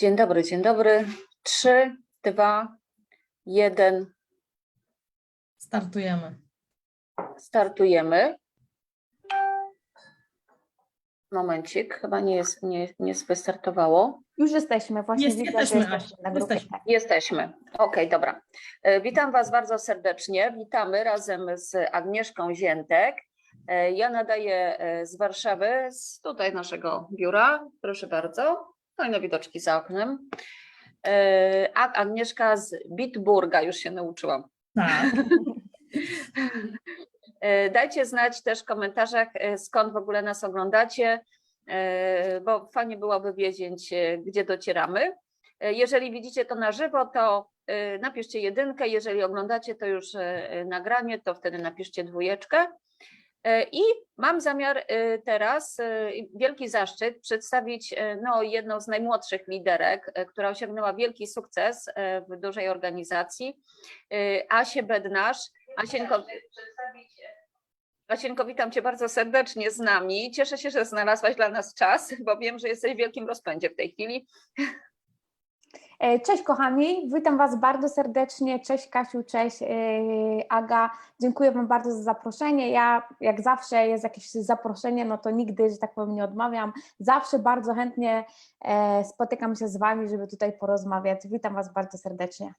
Dzień dobry, dzień dobry. Trzy, dwa, jeden. Startujemy. Startujemy. Momencik, chyba nie jest, nie, nie wystartowało. Już jesteśmy, właśnie Jest- widzę, jesteśmy, że jesteśmy Asiu, na grupie. jesteśmy. tak. Jesteśmy. Okej, dobra. E, Witam Was bardzo serdecznie. Witamy razem z Agnieszką Ziętek. E, Ja nadaję e, z Warszawy, z tutaj naszego biura. Proszę bardzo. Fajne widoczki za oknem. E, A Agnieszka z Bitburga, już się nauczyłam. Tak. E, Dajcie znać też w komentarzach, e, skąd w ogóle nas oglądacie, bo fajnie byłoby wiedzieć, gdzie docieramy. Jeżeli widzicie to na żywo, to napiszcie jedynkę. Jeżeli oglądacie to już nagranie, to wtedy napiszcie dwójeczkę. E, I mam zamiar e, teraz, e, wielki zaszczyt, przedstawić no, jedną z najmłodszych liderek, która osiągnęła wielki sukces w dużej organizacji, Asię Bednarz. Asienko, Asienko, witam Cię bardzo serdecznie z nami. Cieszę się, że znalazłaś dla nas czas, bo wiem, że jesteś w wielkim rozpędzie w tej chwili. E, Cześć kochani, witam Was bardzo serdecznie. Cześć Kasiu, cześć e, Aga. Dziękuję Wam bardzo za zaproszenie. Ja jak zawsze jest jakieś zaproszenie, no to nigdy, że tak powiem, nie odmawiam. Zawsze bardzo chętnie e, spotykam się z Wami, żeby tutaj porozmawiać. Witam Was bardzo serdecznie.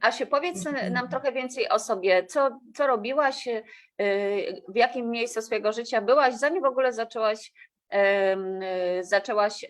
Asiu, powiedz nam trochę więcej o sobie. Co, co robiłaś, w jakim miejscu swojego życia byłaś, zanim w ogóle zaczęłaś, zaczęłaś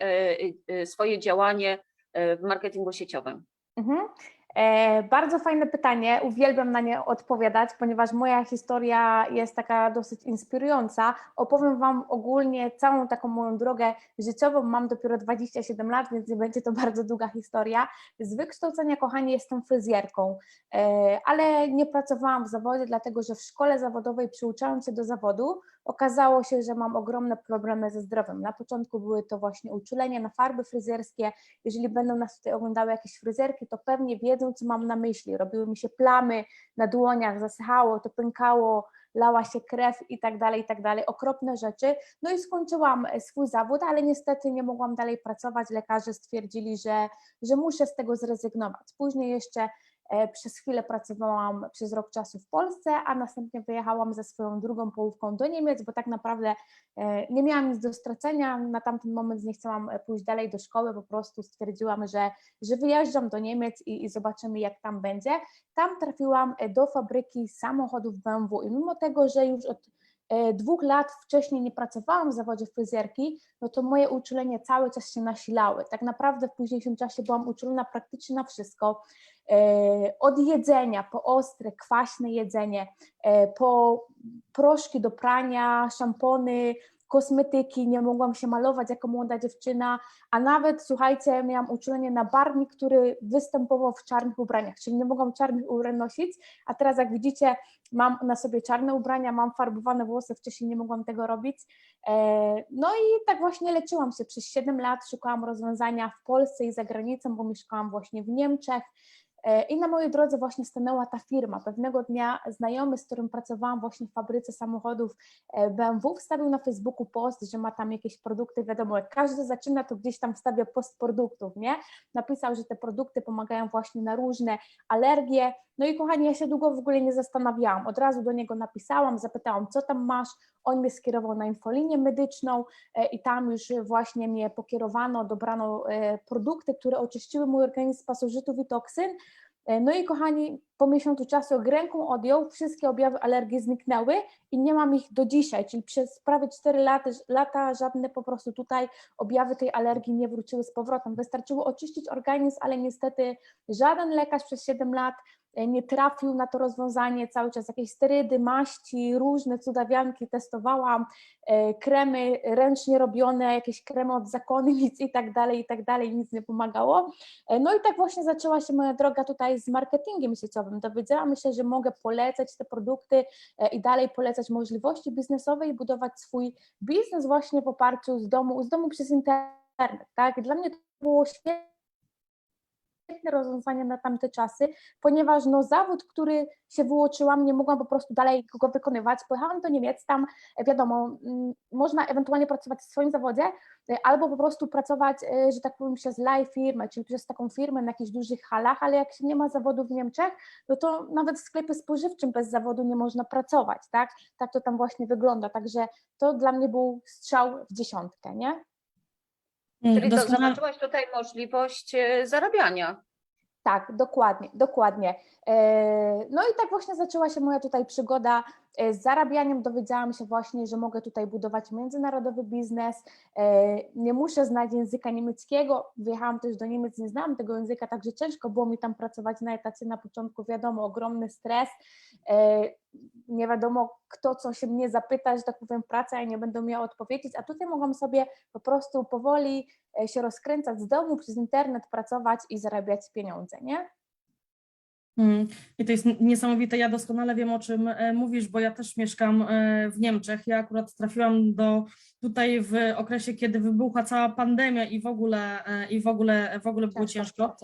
swoje działanie w marketingu sieciowym? Mhm. E, bardzo fajne pytanie, uwielbiam na nie odpowiadać, ponieważ moja historia jest taka dosyć inspirująca. Opowiem Wam ogólnie całą taką moją drogę życiową. Mam dopiero 27 lat, więc nie będzie to bardzo długa historia. Z wykształcenia, kochani, jestem fryzjerką, e, ale nie pracowałam w zawodzie, dlatego że w szkole zawodowej przyuczając się do zawodu, okazało się, że mam ogromne problemy ze zdrowiem. Na początku były to właśnie uczulenia na farby fryzjerskie. Jeżeli będą nas tutaj oglądały jakieś fryzjerki, to pewnie wiedzą, co mam na myśli. Robiły mi się plamy na dłoniach, zasychało, to pękało, lała się krew i tak dalej, i tak dalej. Okropne rzeczy. No i skończyłam e, swój zawód, ale niestety nie mogłam dalej pracować. Lekarze stwierdzili, że, że muszę z tego zrezygnować. Później jeszcze Przez chwilę pracowałam przez rok czasu w Polsce, a następnie wyjechałam ze swoją drugą połówką do Niemiec, bo tak naprawdę e, nie miałam nic do stracenia. Na tamten moment nie chciałam e, pójść dalej do szkoły, po prostu stwierdziłam, że, że wyjeżdżam do Niemiec i, i zobaczymy, jak tam będzie. Tam trafiłam e, do fabryki samochodów BMW i mimo tego, że już od e, dwóch lat wcześniej nie pracowałam w zawodzie fryzjerki, no to moje uczulenia cały czas się nasilały. Tak naprawdę w późniejszym czasie byłam uczulona praktycznie na wszystko. E, Od jedzenia, po ostre, kwaśne jedzenie, e, po proszki do prania, szampony, kosmetyki, nie mogłam się malować jako młoda dziewczyna, a nawet, słuchajcie, miałam uczulenie na barwnik, który występował w czarnych ubraniach, czyli nie mogłam czarnych ubrań nosić, a teraz jak widzicie, mam na sobie czarne ubrania, mam farbowane włosy, wcześniej nie mogłam tego robić. E, No i tak właśnie leczyłam się przez 7 lat, szukałam rozwiązania w Polsce i za granicą, bo mieszkałam właśnie w Niemczech. E, I na mojej drodze właśnie stanęła ta firma. Pewnego dnia znajomy, z którym pracowałam właśnie w fabryce samochodów e, BMW, wstawił na Facebooku post, że ma tam jakieś produkty. Wiadomo, jak każdy zaczyna, to gdzieś tam wstawia post produktów, nie? Napisał, że te produkty pomagają właśnie na różne alergie. No i kochani, ja się długo w ogóle nie zastanawiałam. Od razu do niego napisałam, zapytałam, co tam masz. On mnie skierował na infolinię medyczną e, i tam już właśnie mnie pokierowano, dobrano e, produkty, które oczyściły mój organizm z pasożytów i toksyn. E, No i kochani, po miesiącu czasu ręką odjął, wszystkie objawy alergii zniknęły i nie mam ich do dzisiaj, czyli przez prawie 4 lata, lata żadne po prostu tutaj objawy tej alergii nie wróciły z powrotem. Wystarczyło oczyścić organizm, ale niestety żaden lekarz przez 7 lat nie trafił na to rozwiązanie, cały czas jakieś sterydy, maści, różne cudawianki testowałam, e, kremy ręcznie robione, jakieś kremy od zakonnic i tak dalej, i tak dalej, nic nie pomagało. E, No i tak właśnie zaczęła się moja droga tutaj z marketingiem sieciowym. Dowiedziałam się, że mogę polecać te produkty e, i dalej polecać możliwości biznesowe i budować swój biznes właśnie w oparciu z domu, z domu przez internet. Tak? Dla mnie to było świetne świetne rozwiązanie na tamte czasy, ponieważ no, zawód, który się wyuczyłam, nie mogłam po prostu dalej go wykonywać. Pojechałam do Niemiec, tam e, wiadomo, mm, można ewentualnie pracować w swoim zawodzie, e, albo po prostu pracować, e, że tak powiem, przez live firmę, czyli przez taką firmę na jakichś dużych halach, ale jak się nie ma zawodu w Niemczech, no to nawet w sklepie spożywczym bez zawodu nie można pracować, tak? Tak to tam właśnie wygląda, także to dla mnie był strzał w dziesiątkę, nie? Czyli to Doskonale- zobaczyłaś tutaj możliwość e, zarabiania. Tak, dokładnie, dokładnie. E, No i tak właśnie zaczęła się moja tutaj przygoda z zarabianiem. Dowiedziałam się właśnie, że mogę tutaj budować międzynarodowy biznes. E, Nie muszę znać języka niemieckiego. Wyjechałam też do Niemiec, nie znałam tego języka, także ciężko było mi tam pracować na etacie na początku. Wiadomo, ogromny stres. E, Nie wiadomo, kto co się mnie zapyta, że tak powiem, praca, ja nie będę miała odpowiedzieć, a tutaj mogłam sobie po prostu powoli e, się rozkręcać z domu, przez internet pracować i zarabiać pieniądze, nie? Mm, I to jest niesamowite. Ja doskonale wiem, o czym e, mówisz, bo ja też mieszkam e, w Niemczech. Ja akurat trafiłam do tutaj w okresie, kiedy wybuchła cała pandemia i w ogóle, e, i w ogóle, w ogóle było ciężko.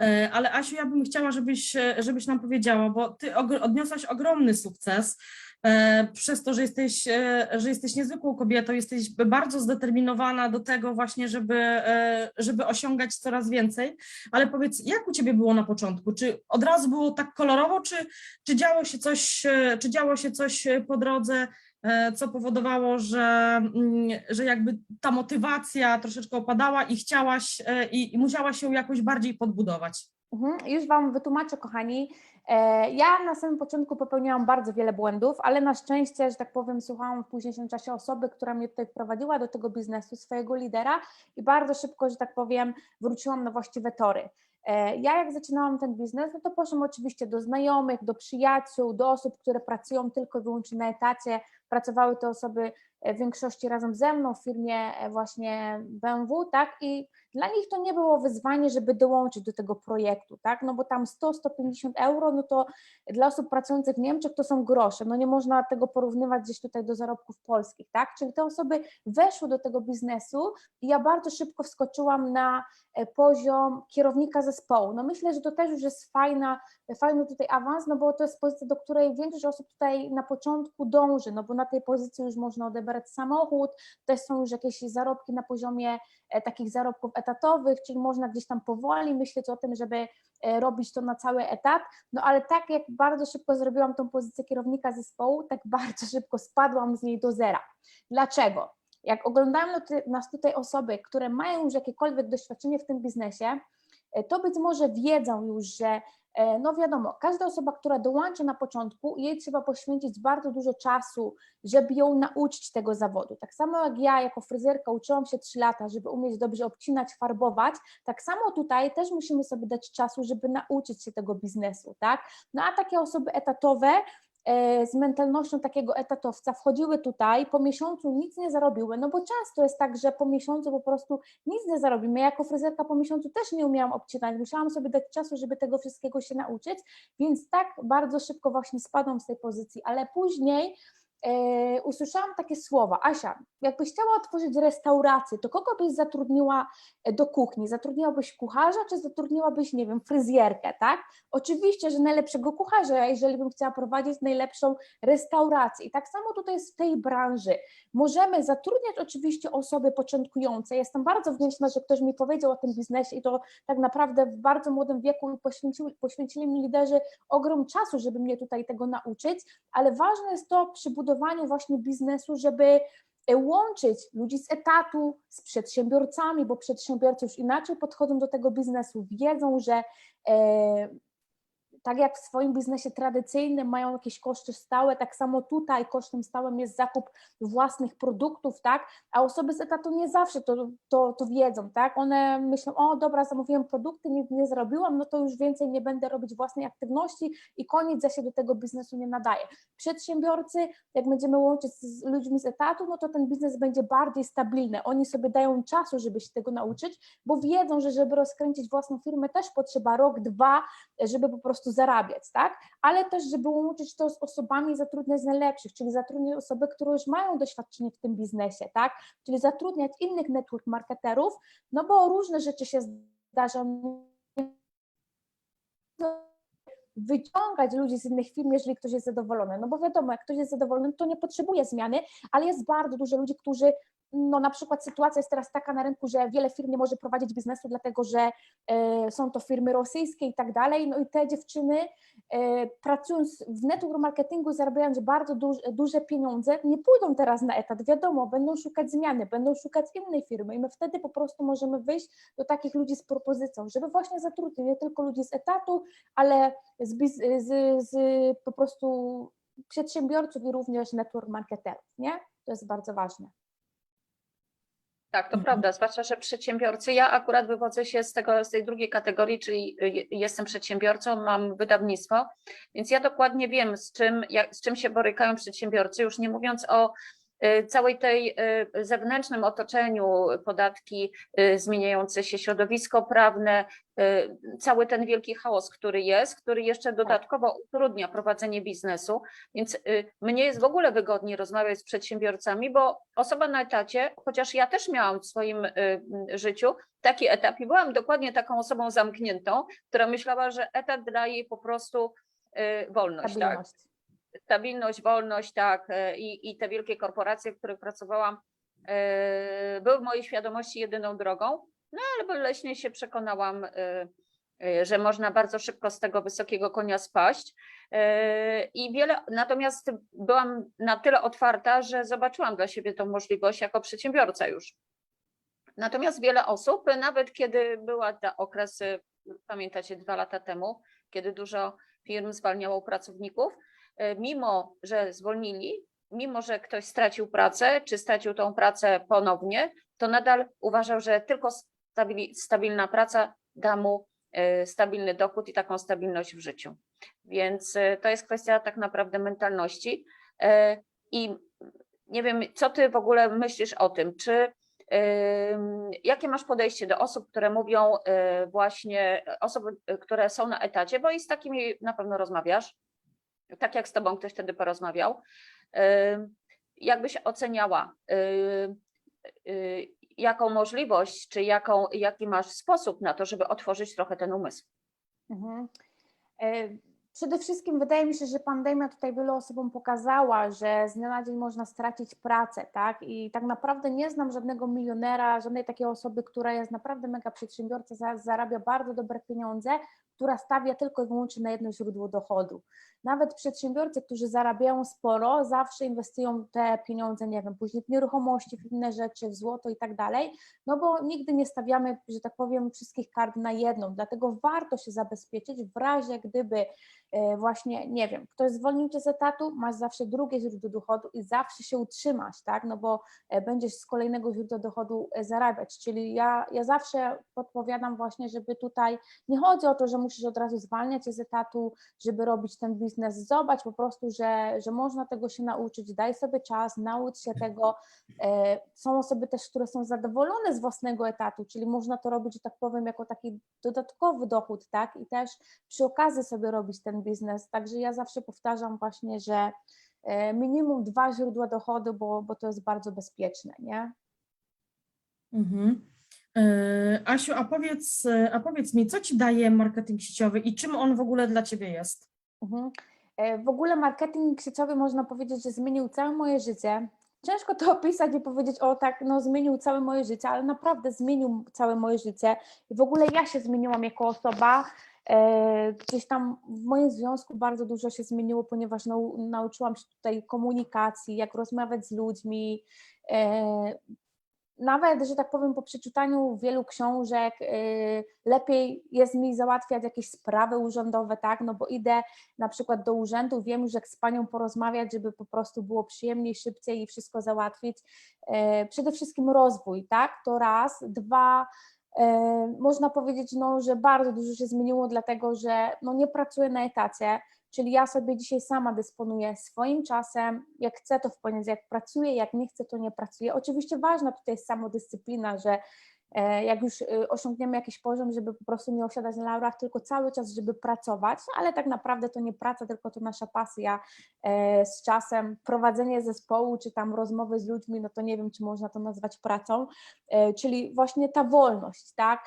E, Ale Asiu, ja bym chciała, żebyś, żebyś nam powiedziała, bo ty odniosłaś ogromny sukces. E, Przez to, że jesteś, e, że jesteś niezwykłą kobietą, jesteś bardzo zdeterminowana do tego właśnie, żeby, e, żeby osiągać coraz więcej. Ale powiedz, jak u Ciebie było na początku? Czy od razu było tak kolorowo, czy, czy, działo, się coś, czy działo się coś po drodze, co powodowało, że, mm, że jakby ta motywacja troszeczkę opadała i chciałaś i, i musiałaś ją jakoś bardziej podbudować? Mhm, już Wam wytłumaczę, kochani. E, Ja na samym początku popełniałam bardzo wiele błędów, ale na szczęście, że tak powiem, słuchałam w późniejszym czasie osoby, która mnie tutaj wprowadziła do tego biznesu, swojego lidera i bardzo szybko, że tak powiem, wróciłam na właściwe tory. E, Ja jak zaczynałam ten biznes, no to poszłam oczywiście do znajomych, do przyjaciół, do osób, które pracują tylko i wyłącznie na etacie. Pracowały te osoby w większości razem ze mną w firmie e, właśnie BMW, tak? I dla nich to nie było wyzwanie, żeby dołączyć do tego projektu, tak? No bo tam 100-150 euro, no to dla osób pracujących w Niemczech to są grosze. No nie można tego porównywać gdzieś tutaj do zarobków polskich, tak? Czyli te osoby weszły do tego biznesu i ja bardzo szybko wskoczyłam na e, poziom kierownika zespołu. No myślę, że to też już jest fajna, fajny tutaj awans, no bo to jest pozycja, do której większość osób tutaj na początku dąży, no bo na tej pozycji już można odebrać samochód, też są już jakieś zarobki na poziomie e, takich zarobków etatowych, czyli można gdzieś tam powoli myśleć o tym, żeby e, robić to na cały etat, no ale tak jak bardzo szybko zrobiłam tą pozycję kierownika zespołu, tak bardzo szybko spadłam z niej do zera. Dlaczego? Jak oglądają nas tutaj osoby, które mają już jakiekolwiek doświadczenie w tym biznesie, e, to być może wiedzą już, że no wiadomo, każda osoba, która dołącza na początku, jej trzeba poświęcić bardzo dużo czasu, żeby ją nauczyć tego zawodu. Tak samo jak ja jako fryzjerka uczyłam się 3 lata, żeby umieć dobrze obcinać, farbować, tak samo tutaj też musimy sobie dać czasu, żeby nauczyć się tego biznesu, tak? No a takie osoby etatowe e, z mentalnością takiego etatowca wchodziły tutaj, po miesiącu nic nie zarobiły, no bo często jest tak, że po miesiącu po prostu nic nie zarobimy. Ja jako fryzjerka po miesiącu też nie umiałam obcinać, musiałam sobie dać czasu, żeby tego wszystkiego się nauczyć, więc tak bardzo szybko właśnie spadłam z tej pozycji, ale później e, usłyszałam takie słowa, Asia, jakbyś chciała otworzyć restaurację, to kogo byś zatrudniła e, do kuchni? Zatrudniłabyś kucharza, czy zatrudniłabyś, nie wiem, fryzjerkę, tak? Oczywiście, że najlepszego kucharza, jeżeli bym chciała prowadzić najlepszą restaurację. I tak samo tutaj jest w tej branży. Możemy zatrudniać oczywiście osoby początkujące. Jestem bardzo wdzięczna, że ktoś mi powiedział o tym biznesie i to tak naprawdę w bardzo młodym wieku poświęcili, poświęcili mi liderzy ogrom czasu, żeby mnie tutaj tego nauczyć, ale ważne jest to przy budowaniu właśnie biznesu, żeby e, łączyć ludzi z etatu z przedsiębiorcami, bo przedsiębiorcy już inaczej podchodzą do tego biznesu, wiedzą, że e, tak jak w swoim biznesie tradycyjnym mają jakieś koszty stałe, tak samo tutaj kosztem stałym jest zakup własnych produktów, tak? A osoby z etatu nie zawsze to, to, to wiedzą, tak? One myślą, o dobra, zamówiłem produkty, nie, nie zrobiłam, no to już więcej nie będę robić własnej aktywności i koniec, ja się do tego biznesu nie nadaję. Przedsiębiorcy, jak będziemy łączyć z ludźmi z etatu, no to ten biznes będzie bardziej stabilny. Oni sobie dają czasu, żeby się tego nauczyć, bo wiedzą, że żeby rozkręcić własną firmę też potrzeba rok, dwa, żeby po prostu zarabiać, tak? Ale też, żeby łączyć to z osobami zatrudniać z najlepszych, czyli zatrudniać osoby, które już mają doświadczenie w tym biznesie, tak? Czyli zatrudniać innych network marketerów, no bo różne rzeczy się zdarzają. wyciągać ludzi z innych firm, jeżeli ktoś jest zadowolony. No bo wiadomo, jak ktoś jest zadowolony, to nie potrzebuje zmiany, ale jest bardzo dużo ludzi, którzy no na przykład sytuacja jest teraz taka na rynku, że wiele firm nie może prowadzić biznesu, dlatego że e, są to firmy rosyjskie i tak dalej. No i te dziewczyny e, pracując w network marketingu, zarabiając bardzo duż, duże pieniądze, nie pójdą teraz na etat, wiadomo, będą szukać zmiany, będą szukać innej firmy i my wtedy po prostu możemy wyjść do takich ludzi z propozycją, żeby właśnie zatrudnić nie tylko ludzi z etatu, ale z, biz, z, z po prostu przedsiębiorców i również network marketerów, nie? To jest bardzo ważne. Tak, to Mhm. prawda, zwłaszcza, że przedsiębiorcy, ja akurat wywodzę się z, tego, z tej drugiej kategorii, czyli y, jestem przedsiębiorcą, mam wydawnictwo, więc ja dokładnie wiem, z czym, jak, z czym się borykają przedsiębiorcy, już nie mówiąc o całej tej y, zewnętrznym otoczeniu, podatki, y, zmieniające się środowisko prawne, y, cały ten wielki chaos, który jest, który jeszcze dodatkowo utrudnia prowadzenie biznesu, więc y, mnie jest w ogóle wygodniej rozmawiać z przedsiębiorcami, bo osoba na etacie, chociaż ja też miałam w swoim y, y, życiu taki etap i byłam dokładnie taką osobą zamkniętą, która myślała, że etat daje jej po prostu y, wolność, tak? Stabilność. wolność, tak, e, i, i te wielkie korporacje, w których pracowałam, e, były w mojej świadomości jedyną drogą, no ale boleśnie się przekonałam, e, że można bardzo szybko z tego wysokiego konia spaść. I wiele, natomiast byłam na tyle otwarta, że zobaczyłam dla siebie tą możliwość jako przedsiębiorca już. Natomiast wiele osób, nawet kiedy była ta okres, pamiętacie, dwa lata temu, kiedy dużo firm zwalniało pracowników, mimo że zwolnili, mimo że ktoś stracił pracę, czy stracił tą pracę ponownie, to nadal uważał, że tylko stabilna praca da mu e, stabilny dochód i taką stabilność w życiu. Więc e, to jest kwestia tak naprawdę mentalności. E, I nie wiem, co ty w ogóle myślisz o tym, czy Jakie masz podejście do osób, które mówią właśnie, osób, y, które są na etacie, bo i z takimi na pewno rozmawiasz, tak jak z tobą ktoś wtedy porozmawiał. Ym, Jak byś oceniała, y, y, jaką możliwość, czy jaką, jaki masz sposób na to, żeby otworzyć trochę ten umysł? Mhm. Przede wszystkim wydaje mi się, że pandemia tutaj wielu osobom pokazała, że z dnia na dzień można stracić pracę, tak? I tak naprawdę nie znam żadnego milionera, żadnej takiej osoby, która jest naprawdę mega przedsiębiorca, za- zarabia bardzo dobre pieniądze, która stawia tylko i wyłącznie na jedno źródło dochodu. Nawet przedsiębiorcy, którzy zarabiają sporo, zawsze inwestują te pieniądze, nie wiem, później w nieruchomości, w inne rzeczy, w złoto i tak dalej, no bo nigdy nie stawiamy, że tak powiem, wszystkich kart na jedną, dlatego warto się zabezpieczyć w razie, gdyby e, właśnie, nie wiem, ktoś zwolnił cię z etatu, masz zawsze drugie źródło dochodu i zawsze się utrzymasz, tak, no bo e, będziesz z kolejnego źródła dochodu e, zarabiać, czyli ja, ja zawsze podpowiadam właśnie, żeby tutaj, nie chodzi o to, że musisz od razu zwalniać się z etatu, żeby robić ten biznes, zobacz po prostu, że, że można tego się nauczyć, daj sobie czas, naucz się tego, E, Są osoby też, które są zadowolone z własnego etatu, czyli można to robić, że tak powiem, jako taki dodatkowy dochód, tak? I też przy okazji sobie robić ten biznes. Także ja zawsze powtarzam właśnie, że e, minimum dwa źródła dochodu, bo, bo to jest bardzo bezpieczne, nie? Mhm. E, Asiu, a powiedz, a powiedz mi, co ci daje marketing sieciowy i czym on w ogóle dla ciebie jest? Mhm. E, W ogóle marketing sieciowy można powiedzieć, że zmienił całe moje życie. Ciężko to opisać i powiedzieć, o tak, no zmienił całe moje życie, ale naprawdę zmienił całe moje życie. I w ogóle ja się zmieniłam jako osoba. E, Gdzieś tam w moim związku bardzo dużo się zmieniło, ponieważ nau, nauczyłam się tutaj komunikacji, jak rozmawiać z ludźmi. Nawet, że tak powiem, po przeczytaniu wielu książek, y, lepiej jest mi załatwiać jakieś sprawy urzędowe, tak? No bo idę na przykład do urzędu, wiem już z panią porozmawiać, żeby po prostu było przyjemniej, szybciej i wszystko załatwić. E, Przede wszystkim rozwój, tak? To raz. Dwa, e, można powiedzieć, no, że bardzo dużo się zmieniło, dlatego że no, nie pracuję na etacie, czyli ja sobie dzisiaj sama dysponuję swoim czasem, jak chcę to wpłynąć, jak pracuję, jak nie chcę to nie pracuję. Oczywiście ważna tutaj jest samodyscyplina, że e, jak już y, osiągniemy jakiś poziom, żeby po prostu nie osiadać na laurach, tylko cały czas, żeby pracować, ale tak naprawdę to nie praca, tylko to nasza pasja e, z czasem, prowadzenie zespołu, czy tam rozmowy z ludźmi, no to nie wiem, czy można to nazwać pracą, e, czyli właśnie ta wolność, tak,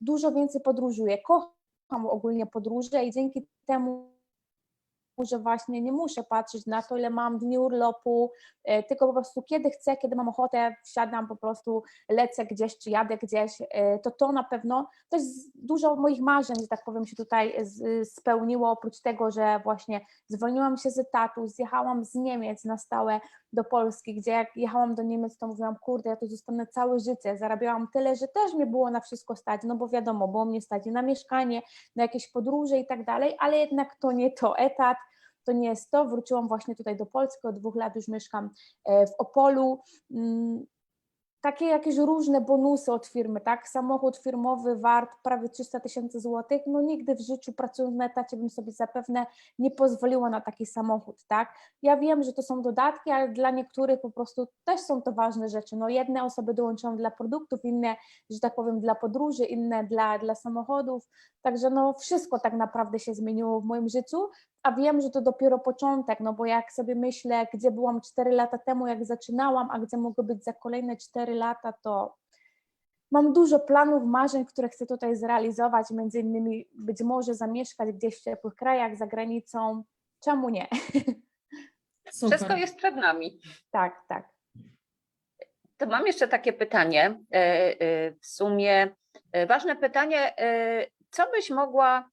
dużo więcej podróżuję, kocham ogólnie podróże i dzięki temu że właśnie nie muszę patrzeć na to, ile mam dni urlopu, e, tylko po prostu kiedy chcę, kiedy mam ochotę, wsiadam po prostu, lecę gdzieś czy jadę gdzieś, e, to to na pewno, jest dużo moich marzeń, że tak powiem, się tutaj spełniło, oprócz tego, że właśnie zwolniłam się z etatu, zjechałam z Niemiec na stałe do Polski, gdzie jak jechałam do Niemiec, to mówiłam, kurde, ja tu zostanę całe życie, zarabiałam tyle, że też mnie było na wszystko stać, no bo wiadomo, było mnie stać na mieszkanie, na jakieś podróże i tak dalej, ale jednak to nie to. Etat, to nie jest to. Wróciłam właśnie tutaj do Polski, od dwóch lat już mieszkam e, w Opolu. Mm, Takie jakieś różne bonusy od firmy, tak? Samochód firmowy wart prawie 300 tysięcy złotych. No nigdy w życiu pracując na etacie bym sobie zapewne nie pozwoliła na taki samochód, tak? Ja wiem, że to są dodatki, ale dla niektórych po prostu też są to ważne rzeczy. No jedne osoby dołączają dla produktów, inne, że tak powiem, dla podróży, inne dla, dla samochodów. Także no wszystko tak naprawdę się zmieniło w moim życiu, a wiem, że to dopiero początek, no bo jak sobie myślę, gdzie byłam 4 lata temu, jak zaczynałam, a gdzie mogę być za kolejne 4 lata, to mam dużo planów, marzeń, które chcę tutaj zrealizować, między innymi być może zamieszkać gdzieś w ciepłych krajach, za granicą. Czemu nie? Super. Wszystko jest przed nami. tak, tak. To mam jeszcze takie pytanie, e, e, w sumie e, ważne pytanie, co byś mogła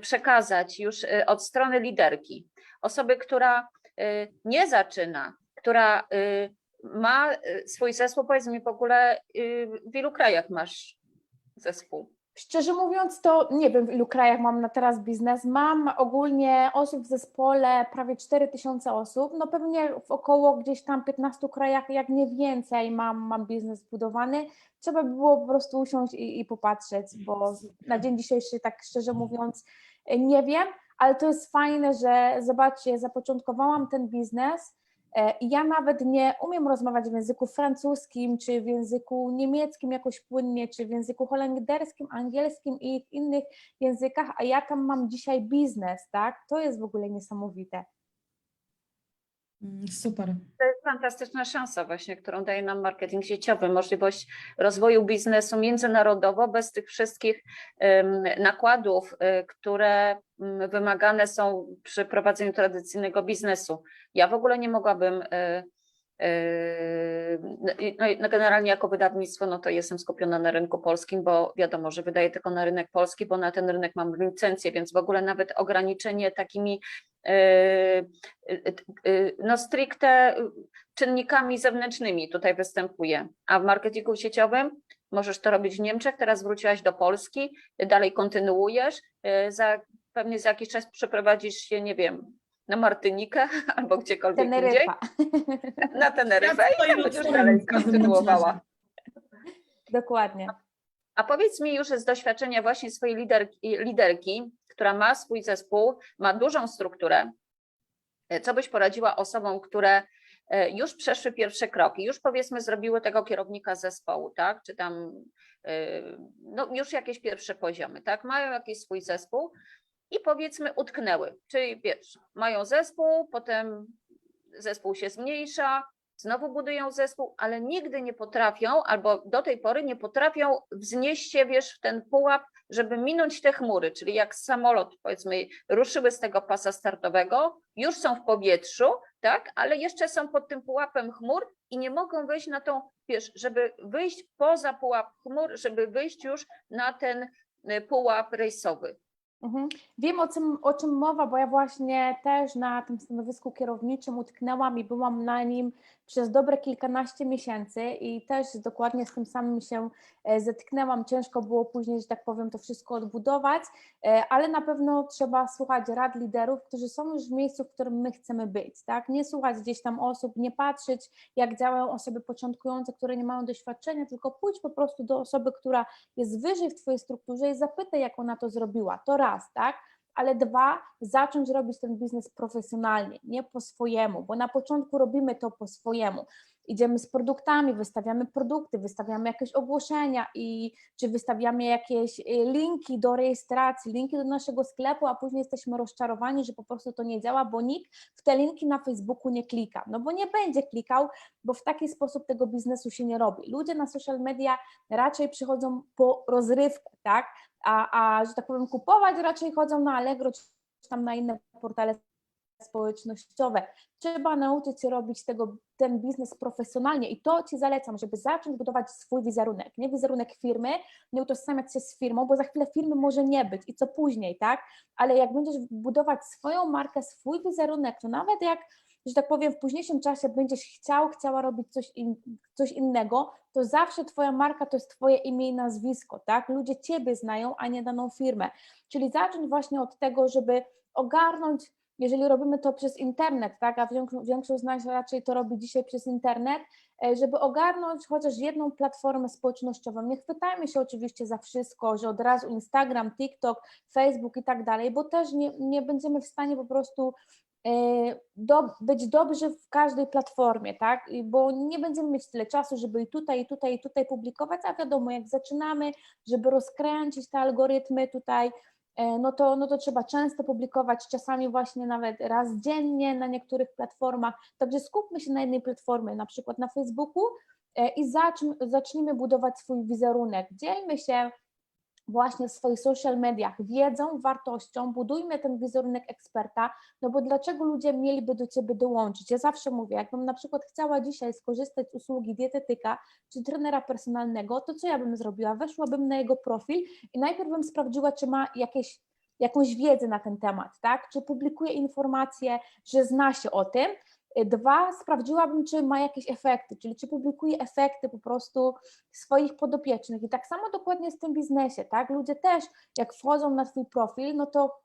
przekazać już e, od strony liderki, osoby, która e, nie zaczyna, która ma swój zespół, powiedz mi w ogóle, w ilu krajach masz zespół? Szczerze mówiąc, to nie wiem w ilu krajach mam na teraz biznes. Mam ogólnie osób w zespole prawie 4000 osób. No pewnie w około gdzieś tam 15 krajach, jak nie więcej, mam, mam biznes zbudowany. Trzeba by było po prostu usiąść i, i popatrzeć, bo na dzień dzisiejszy, tak szczerze mówiąc, nie wiem, ale to jest fajne, że zobaczcie, zapoczątkowałam ten biznes. E, Ja nawet nie umiem rozmawiać w języku francuskim, czy w języku niemieckim jakoś płynnie, czy w języku holenderskim, angielskim i innych językach, a ja tam mam dzisiaj biznes, tak? To jest w ogóle niesamowite. Mm, Super. To jest fantastyczna szansa właśnie, którą daje nam marketing sieciowy, możliwość rozwoju biznesu międzynarodowo bez tych wszystkich nakładów, y, które mm, wymagane są przy prowadzeniu tradycyjnego biznesu. Ja w ogóle nie mogłabym, y, no i- no i no generalnie jako wydawnictwo, no to jestem skupiona na rynku polskim, bo wiadomo, że wydaję tylko na rynek polski, bo na ten rynek mam licencję, więc w ogóle nawet ograniczenie takimi y, y, y, no stricte czynnikami zewnętrznymi tutaj występuje. A w marketingu sieciowym możesz to robić w Niemczech, teraz wróciłaś do Polski, dalej kontynuujesz, za, pewnie za jakiś czas przeprowadzisz się, nie wiem, na Martynikę albo gdziekolwiek indziej, Teneryfa. na Teneryfę i tam będziesz dalej kontynuowała. Dokładnie. A powiedz mi już z doświadczenia właśnie swojej liderki, liderki, która ma swój zespół, ma dużą strukturę, e, co byś poradziła osobom, które e, już przeszły pierwsze kroki, już powiedzmy zrobiły tego kierownika zespołu, tak, czy tam e, no, już jakieś pierwsze poziomy, tak, mają jakiś swój zespół i powiedzmy utknęły, czyli wiesz, mają zespół, potem zespół się zmniejsza, znowu budują zespół, ale nigdy nie potrafią, albo do tej pory nie potrafią wznieść się, wiesz, w ten pułap, żeby minąć te chmury, czyli jak samolot, powiedzmy, ruszyły z tego pasa startowego, już są w powietrzu, tak, ale jeszcze są pod tym pułapem chmur i nie mogą wyjść na tą, wiesz, żeby wyjść poza pułap chmur, żeby wyjść już na ten y, pułap rejsowy. Mhm. Wiem o czym, o czym mowa, bo ja właśnie też na tym stanowisku kierowniczym utknęłam i byłam na nim przez dobre kilkanaście miesięcy i też dokładnie z tym samym się e, zetknęłam. Ciężko było później, że tak powiem, to wszystko odbudować, e, ale na pewno trzeba słuchać rad liderów, którzy są już w miejscu, w którym my chcemy być, tak? Nie słuchać gdzieś tam osób, nie patrzeć, jak działają osoby początkujące, które nie mają doświadczenia, tylko pójdź po prostu do osoby, która jest wyżej w Twojej strukturze i zapytaj, jak ona to zrobiła. To raz, tak? Ale dwa, zacząć robić ten biznes profesjonalnie, nie po swojemu, bo na początku robimy to po swojemu. Idziemy z produktami, wystawiamy produkty, wystawiamy jakieś ogłoszenia i czy wystawiamy jakieś y, linki do rejestracji, linki do naszego sklepu, a później jesteśmy rozczarowani, że po prostu to nie działa, bo nikt w te linki na Facebooku nie klika, no bo nie będzie klikał, bo w taki sposób tego biznesu się nie robi. Ludzie na social media raczej przychodzą po rozrywkę, tak, a, a że tak powiem kupować raczej chodzą na Allegro czy tam na inne portale społecznościowe. Trzeba nauczyć się robić tego, ten biznes profesjonalnie i to Ci zalecam, żeby zacząć budować swój wizerunek, nie wizerunek firmy, nie utożsamiać się z firmą, bo za chwilę firmy może nie być i co później, tak? Ale jak będziesz budować swoją markę, swój wizerunek, to nawet jak że tak powiem, w późniejszym czasie będziesz chciał, chciała robić coś, in, coś innego, to zawsze Twoja marka to jest Twoje imię i nazwisko, tak? Ludzie Ciebie znają, a nie daną firmę. Czyli zacząć właśnie od tego, żeby ogarnąć jeżeli robimy to przez internet, tak, a większość z nas raczej to robi dzisiaj przez internet, e, żeby ogarnąć chociaż jedną platformę społecznościową. Nie chwytajmy się oczywiście za wszystko, że od razu Instagram, TikTok, Facebook i tak dalej, bo też nie, nie będziemy w stanie po prostu e, do, być dobrzy w każdej platformie, tak? Bo nie będziemy mieć tyle czasu, żeby i tutaj, i tutaj, i tutaj publikować, a wiadomo, jak zaczynamy, żeby rozkręcić te algorytmy tutaj, no to, no to trzeba często publikować, czasami właśnie nawet raz dziennie na niektórych platformach. Także skupmy się na jednej platformie, na przykład na Facebooku e, i zacznijmy budować swój wizerunek. Dzielmy się właśnie w swoich social mediach wiedzą, wartością, budujmy ten wizerunek eksperta, no bo dlaczego ludzie mieliby do Ciebie dołączyć? Ja zawsze mówię, jakbym na przykład chciała dzisiaj skorzystać z usługi dietetyka czy trenera personalnego, to co ja bym zrobiła? Weszłabym na jego profil i najpierw bym sprawdziła, czy ma jakieś jakąś wiedzę na ten temat, tak? Czy publikuje informacje, że zna się o tym, Dwa, sprawdziłabym, czy ma jakieś efekty, czyli czy publikuje efekty po prostu swoich podopiecznych. I tak samo dokładnie w tym biznesie, tak? Ludzie też, jak wchodzą na Twój profil, no to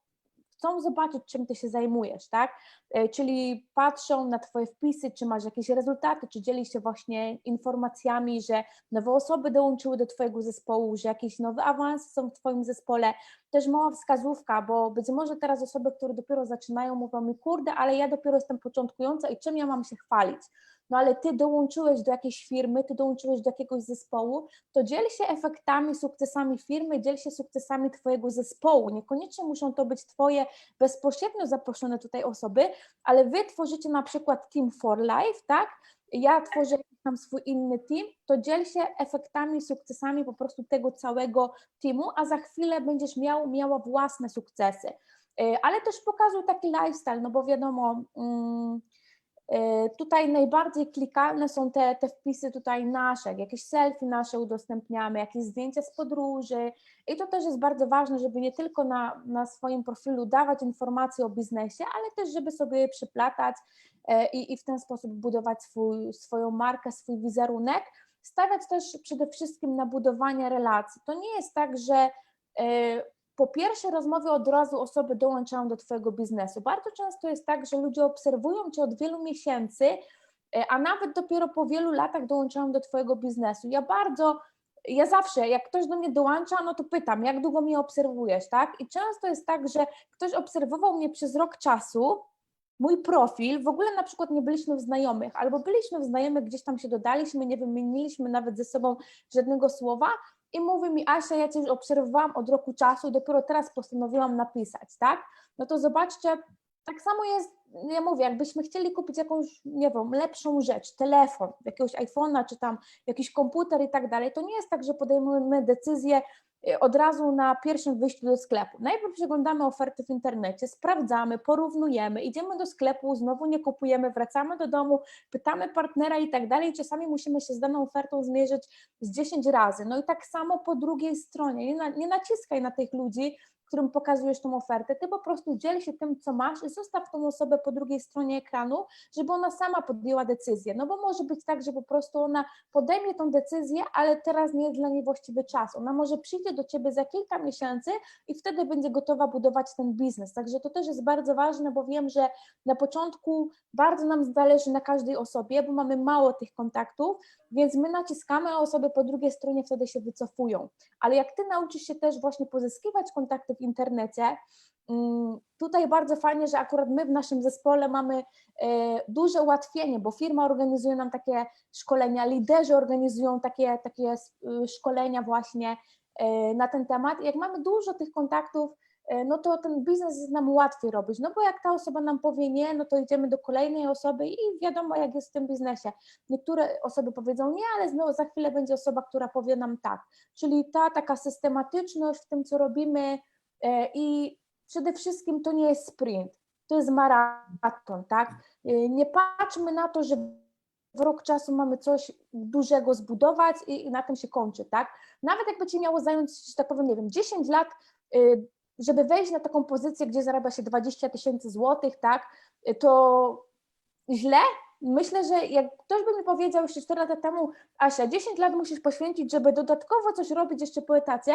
chcą zobaczyć, czym ty się zajmujesz, tak? E, czyli patrzą na twoje wpisy, czy masz jakieś rezultaty, czy dzielisz się właśnie informacjami, że nowe osoby dołączyły do twojego zespołu, że jakieś nowe awanse są w twoim zespole. Też mała wskazówka, bo być może teraz osoby, które dopiero zaczynają, mówią mi, kurde, ale ja dopiero jestem początkująca i czym ja mam się chwalić? No ale ty dołączyłeś do jakiejś firmy, ty dołączyłeś do jakiegoś zespołu, to dziel się efektami, sukcesami firmy, dziel się sukcesami twojego zespołu. Niekoniecznie muszą to być twoje bezpośrednio zaproszone tutaj osoby, ale wy tworzycie na przykład Team for Life, tak? Ja tworzę tam swój inny team, to dziel się efektami, sukcesami po prostu tego całego teamu, a za chwilę będziesz miał, miała własne sukcesy. E, ale też pokazuj taki lifestyle, no bo wiadomo, mm, tutaj najbardziej klikalne są te, te wpisy tutaj nasze, jakieś selfie nasze udostępniamy, jakieś zdjęcia z podróży i to też jest bardzo ważne, żeby nie tylko na, na swoim profilu dawać informacje o biznesie, ale też żeby sobie je przyplatać e, i, i w ten sposób budować swój, swoją markę, swój wizerunek, stawiać też przede wszystkim na budowanie relacji. To nie jest tak, że e, po pierwsze rozmowie od razu osoby dołączają do Twojego biznesu. Bardzo często jest tak, że ludzie obserwują Cię od wielu miesięcy, e, a nawet dopiero po wielu latach dołączają do Twojego biznesu. Ja bardzo, ja zawsze, jak ktoś do mnie dołącza, no to pytam, jak długo mnie obserwujesz, tak? I często jest tak, że ktoś obserwował mnie przez rok czasu, mój profil, w ogóle na przykład nie byliśmy w znajomych, albo byliśmy w znajomych, gdzieś tam się dodaliśmy, nie wymieniliśmy nawet ze sobą żadnego słowa, i mówi mi, Asia, ja Cię już obserwowałam od roku czasu i dopiero teraz postanowiłam napisać, tak? No to zobaczcie, tak samo jest, ja mówię, jakbyśmy chcieli kupić jakąś, nie wiem, lepszą rzecz, telefon, jakiegoś iPhone'a, czy tam jakiś komputer i tak dalej, to nie jest tak, że podejmujemy decyzję od razu na pierwszym wyjściu do sklepu. Najpierw przeglądamy oferty w internecie, sprawdzamy, porównujemy, idziemy do sklepu, znowu nie kupujemy, wracamy do domu, pytamy partnera i tak dalej. Czasami musimy się z daną ofertą zmierzyć z 10 razy. No i tak samo po drugiej stronie. Nie, na, nie naciskaj na tych ludzi, którym pokazujesz tą ofertę, ty po prostu dziel się tym, co masz i zostaw tą osobę po drugiej stronie ekranu, żeby ona sama podjęła decyzję. No bo może być tak, że po prostu ona podejmie tą decyzję, ale teraz nie jest dla niej właściwy czas. Ona może przyjdzie do ciebie za kilka miesięcy i wtedy będzie gotowa budować ten biznes. Także to też jest bardzo ważne, bo wiem, że na początku bardzo nam zależy na każdej osobie, bo mamy mało tych kontaktów, więc my naciskamy, a osoby po drugiej stronie wtedy się wycofują. Ale jak ty nauczysz się też właśnie pozyskiwać kontakty w internecie. Mm, Tutaj bardzo fajnie, że akurat my w naszym zespole mamy e, duże ułatwienie, bo firma organizuje nam takie szkolenia, liderzy organizują takie, takie y, szkolenia właśnie e, na ten temat. Jak mamy dużo tych kontaktów, e, no to ten biznes jest nam łatwiej robić, no bo jak ta osoba nam powie nie, no to idziemy do kolejnej osoby i wiadomo jak jest w tym biznesie. Niektóre osoby powiedzą nie, ale znowu za chwilę będzie osoba, która powie nam tak. Czyli ta taka systematyczność w tym, co robimy i przede wszystkim to nie jest sprint, to jest maraton, tak? E, Nie patrzmy na to, że w rok czasu mamy coś dużego zbudować i, na tym się kończy, tak? Nawet jakby ci miało zająć, że tak powiem, nie wiem, 10 lat, y, żeby wejść na taką pozycję, gdzie zarabia się 20 tysięcy złotych, tak? To źle? Myślę, że jak ktoś by mi powiedział jeszcze 4 lata temu, Asia, 10 lat musisz poświęcić, żeby dodatkowo coś robić jeszcze po etacie,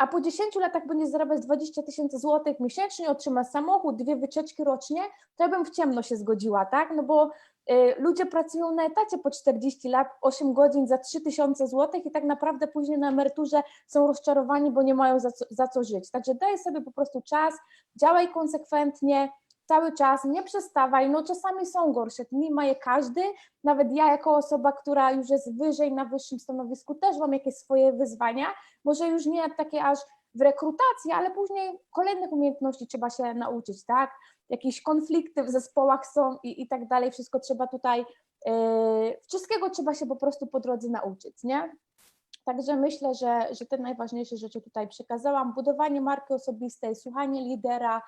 a po 10 latach będziesz zarabiać 20 tysięcy złotych miesięcznie, otrzymasz samochód, dwie wycieczki rocznie, to ja bym w ciemno się zgodziła, tak? No bo y, ludzie pracują na etacie po 40 lat, 8 godzin za 3 tysiące złotych i tak naprawdę później na emeryturze są rozczarowani, bo nie mają za co, za co żyć. Także daj sobie po prostu czas, działaj konsekwentnie, cały czas, nie przestawaj, no czasami są gorsze dni, ma je każdy, nawet ja jako osoba, która już jest wyżej, na wyższym stanowisku też mam jakieś swoje wyzwania, może już nie takie aż w rekrutacji, ale później kolejnych umiejętności trzeba się nauczyć, tak? Jakieś konflikty w zespołach są i, i tak dalej, wszystko trzeba tutaj, yy, wszystkiego trzeba się po prostu po drodze nauczyć, nie? Także myślę, że, że te najważniejsze rzeczy tutaj przekazałam. Budowanie marki osobistej, słuchanie lidera,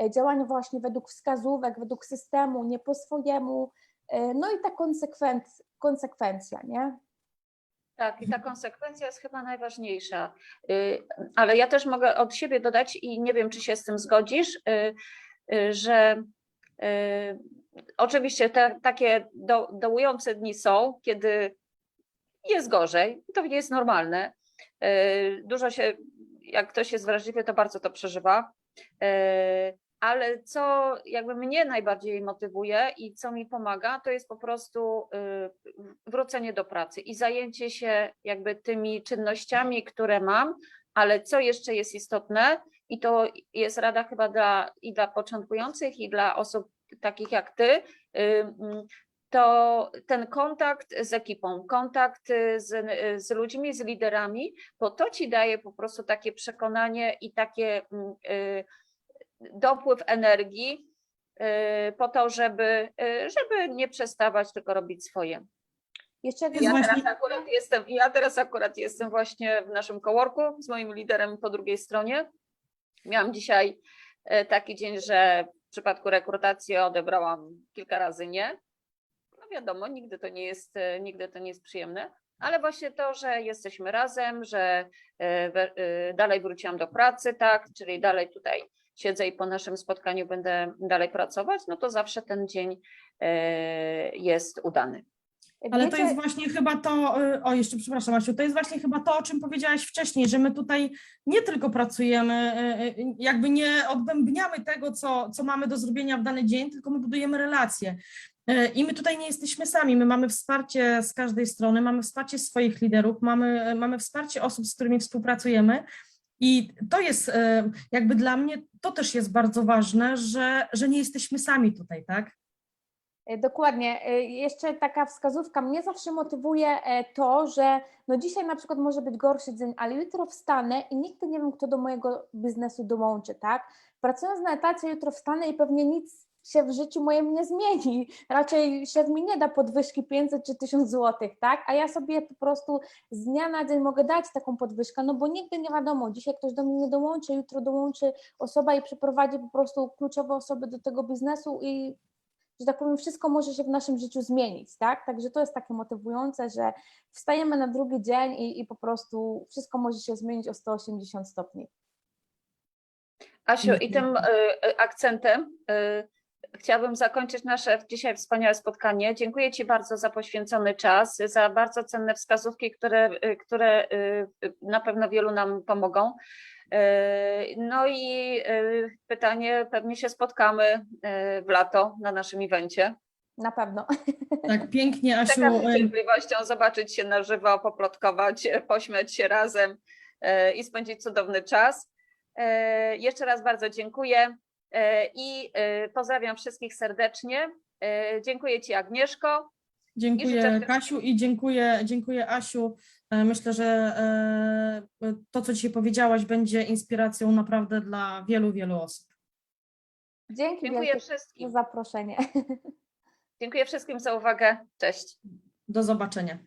e, działanie właśnie według wskazówek, według systemu, nie po swojemu, e, no i ta konsekwent, konsekwencja, nie? Tak, i ta konsekwencja jest chyba najważniejsza. Y, Ale ja też mogę od siebie dodać i nie wiem, czy się z tym zgodzisz, y, y, że oczywiście te takie do, dołujące dni są, kiedy jest gorzej, to nie jest normalne. Y, Dużo się, jak ktoś jest wrażliwy, to bardzo to przeżywa. Y, Ale co jakby mnie najbardziej motywuje i co mi pomaga, to jest po prostu y, wrócenie do pracy i zajęcie się jakby tymi czynnościami, które mam, ale co jeszcze jest istotne, i to jest rada chyba dla, i dla początkujących, i dla osób takich jak ty, to ten kontakt z ekipą, kontakt y, z, y, z ludźmi, z liderami, bo to ci daje po prostu takie przekonanie i takie mm, y, dopływ energii y, po to, żeby, y, żeby nie przestawać, tylko robić swoje. Jeszcze jak Ja właśnie- teraz, akurat jestem, ja teraz akurat jestem właśnie w naszym coworku z moim liderem po drugiej stronie. Miałam dzisiaj e, taki dzień, że w przypadku rekrutacji odebrałam kilka razy nie. Wiadomo, nigdy to nie jest, e, nigdy to nie jest przyjemne, ale właśnie to, że jesteśmy razem, że e, e, dalej wróciłam do pracy, tak, czyli dalej tutaj siedzę i po naszym spotkaniu będę dalej pracować, no to zawsze ten dzień jest udany. Ale to jest właśnie chyba to, o jeszcze przepraszam Asiu, to jest właśnie chyba to, o czym powiedziałaś wcześniej, że my tutaj nie tylko pracujemy, jakby nie odbębniamy tego, co, co mamy do zrobienia w dany dzień, tylko my budujemy relacje. Y, I my tutaj nie jesteśmy sami, my mamy wsparcie z każdej strony, mamy wsparcie swoich liderów, mamy, mamy wsparcie osób, z którymi współpracujemy. I to jest y, jakby dla mnie, to też jest bardzo ważne, że, że nie jesteśmy sami tutaj, tak? E, Dokładnie. E, Jeszcze taka wskazówka. Mnie zawsze motywuje e, to, że no dzisiaj na przykład może być gorszy dzień, ale jutro wstanę i nigdy nie wiem, kto do mojego biznesu dołączy, tak? Pracując na etacie, jutro wstanę i pewnie nic się w życiu moim nie zmieni. Raczej szef mi nie da podwyżki 500 czy 1000 złotych, tak? A ja sobie po prostu z dnia na dzień mogę dać taką podwyżkę, no bo nigdy nie wiadomo, dzisiaj ktoś do mnie nie dołączy, jutro dołączy osoba i przeprowadzi po prostu kluczowe osoby do tego biznesu i że tak powiem, wszystko może się w naszym życiu zmienić, tak? Także to jest takie motywujące, że wstajemy na drugi dzień i, i po prostu wszystko może się zmienić o 180 stopni. Asiu, i Mhm. tym y, y, akcentem y, chciałabym zakończyć nasze dzisiaj wspaniałe spotkanie. Dziękuję Ci bardzo za poświęcony czas, za bardzo cenne wskazówki, które, które y, na pewno wielu nam pomogą. Y, No i y, pytanie, pewnie się spotkamy w lato na naszym evencie. Na pewno. Tak, pięknie Asiu. Czekam z cierpliwością zobaczyć się na żywo, poplotkować, pośmiać się razem i spędzić cudowny czas. Jeszcze raz bardzo dziękuję i e, pozdrawiam wszystkich serdecznie. E, Dziękuję Ci Agnieszko. Dziękuję życzę- Kasiu i dziękuję, dziękuję Asiu. E, Myślę, że e, to, co dzisiaj powiedziałaś, będzie inspiracją naprawdę dla wielu, wielu osób. Dzięki Dziękuję wielkie za wszystkim. zaproszenie. Dziękuję wszystkim za uwagę. Cześć. Do zobaczenia.